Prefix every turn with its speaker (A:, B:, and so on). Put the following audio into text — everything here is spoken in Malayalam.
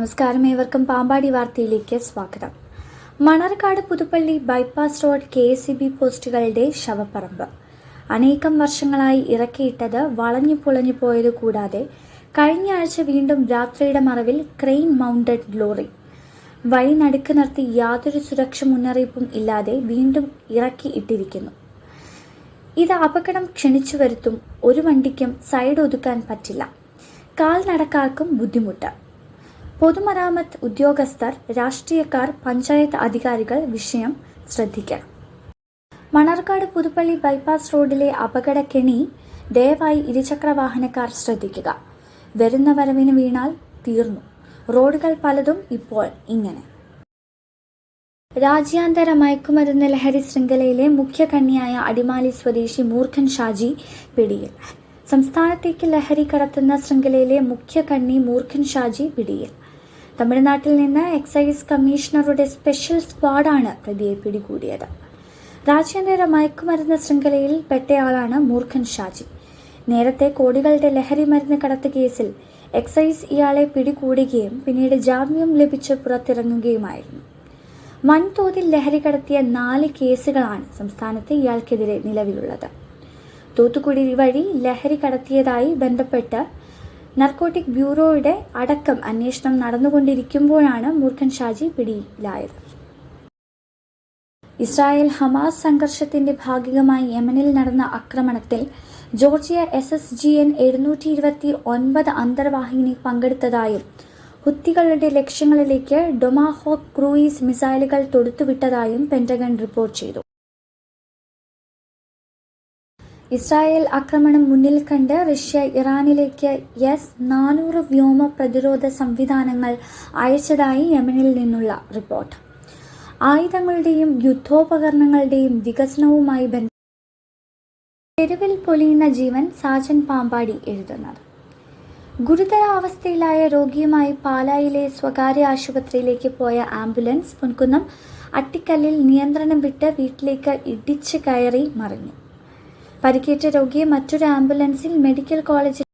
A: നമസ്കാരം. ഏവർക്കും പാമ്പാടി വാർത്തയിലേക്ക് സ്വാഗതം. Manarcad Puthuppally bypass road K C B പോസ്റ്റുകളുടെ ശവപ്പറമ്പ്. അനേകം വർഷങ്ങളായി ഇറക്കിയിട്ടത് വളഞ്ഞു പൊളഞ്ഞു പോയത് കൂടാതെ കഴിഞ്ഞ ആഴ്ച വീണ്ടും രാത്രിയുടെ മറവിൽ ക്രെയിൻ മൗണ്ടഡ് ലോറി. വഴി നടുക്ക് നിർത്തി യാതൊരു സുരക്ഷ മുന്നറിയിപ്പും ഇല്ലാതെ വീണ്ടും ഇറക്കി ഇട്ടിരിക്കുന്നു. ഇത് അപകടം ക്ഷണിച്ചു വരുത്തും ഒരു വണ്ടിക്കും സൈഡ് ഒതുക്കാൻ പറ്റില്ല. കാൽനടക്കാർക്കും ബുദ്ധിമുട്ട്. പൊതുമരാമത്ത് ഉദ്യോഗസ്ഥർ രാഷ്ട്രീയക്കാർ പഞ്ചായത്ത് അധികാരികൾ വിഷയം ശ്രദ്ധിക്കണം. മണർക്കാട് പുതുപ്പള്ളി ബൈപ്പാസ് റോഡിലെ അപകടക്കെണി ദയവായി ഇരുചക്ര വാഹനക്കാർ ശ്രദ്ധിക്കുക. വരുന്ന വരവിന് വീണാൽ തീർന്നു. റോഡുകൾ പലതും ഇപ്പോൾ ഇങ്ങനെ. രാജ്യാന്തര മയക്കുമരുന്ന് ലഹരി ശൃംഖലയിലെ മുഖ്യ കണ്ണിയായ അടിമാലി സ്വദേശി മൂർഖൻ ഷാജി പിടിയിൽ. സംസ്ഥാനത്തേക്ക് ലഹരി കടത്തുന്ന ശൃംഖലയിലെ മുഖ്യ കണ്ണി മൂർഖൻ ഷാജി പിടിയിൽ. തമിഴ്നാട്ടിൽ നിന്ന് എക്സൈസ് കമ്മീഷണറുടെ സ്പെഷ്യൽ സ്ക്വാഡാണ് പ്രതിയെ പിടികൂടിയത്. രാജ്യാന്തര മയക്കുമരുന്ന് ശൃംഖലയിൽ പെട്ടയാളാണ് മൂർഖൻ ഷാജി. നേരത്തെ കോടികളുടെ ലഹരി മരുന്ന് കടത്ത് കേസിൽ എക്സൈസ് ഇയാളെ പിടികൂടുകയും പിന്നീട് ജാമ്യം ലഭിച്ച് പുറത്തിറങ്ങുകയുമായിരുന്നു. വൻതോതിൽ ലഹരി കടത്തിയ നാല് കേസുകളാണ് സംസ്ഥാനത്ത് ഇയാൾക്കെതിരെ നിലവിലുള്ളത്. തൂത്തുക്കുടി വഴി ലഹരി കടത്തിയതായി ബന്ധപ്പെട്ട് നർക്കോട്ടിക് ബ്യൂറോയുടെ അടക്കം അന്വേഷണം നടന്നുകൊണ്ടിരിക്കുമ്പോഴാണ് മൂർഖൻ ഷാജി പിടിയിലായത്. ഇസ്രായേൽ ഹമാസ് സംഘർഷത്തിന്റെ ഭാഗികമായി യമനിൽ നടന്ന ആക്രമണത്തിൽ Georgia S S G N എഴുന്നൂറ്റി ഇരുപത്തി ഒൻപത് അന്തർവാഹിനി പങ്കെടുത്തതായും ഹുത്തികളുടെ ലക്ഷ്യങ്ങളിലേക്ക് ഡൊമാഹോക്ക് ക്രൂയിസ് മിസൈലുകൾ തൊടുത്തുവിട്ടതായും പെന്റഗൺ റിപ്പോർട്ട് ചെയ്തു. ഇസ്രായേൽ ആക്രമണം മുന്നിൽ കണ്ട് റഷ്യ ഇറാനിലേക്ക് എസ് നാനൂറ് വ്യോമ പ്രതിരോധ സംവിധാനങ്ങൾ അയച്ചതായി യമനിൽ നിന്നുള്ള റിപ്പോർട്ട്. ആയുധങ്ങളുടെയും യുദ്ധോപകരണങ്ങളുടെയും വികസനവുമായി ബന്ധ തെരുവിൽ പൊലിയുന്ന ജീവൻ സാജൻ പാമ്പാടി എഴുതുന്നത്. ഗുരുതരാവസ്ഥയിലായ രോഗിയുമായി പാലായിലെ സ്വകാര്യ ആശുപത്രിയിലേക്ക് പോയ ആംബുലൻസ് പൊൻകുന്നം അട്ടിക്കല്ലിൽ നിയന്ത്രണം വിട്ട് വീട്ടിലേക്ക് ഇടിച്ചു കയറി മറിഞ്ഞു. പരിക്കേറ്റ രോഗിയെ മറ്റൊരു ആംബുലൻസിൽ മെഡിക്കൽ കോളേജിൽ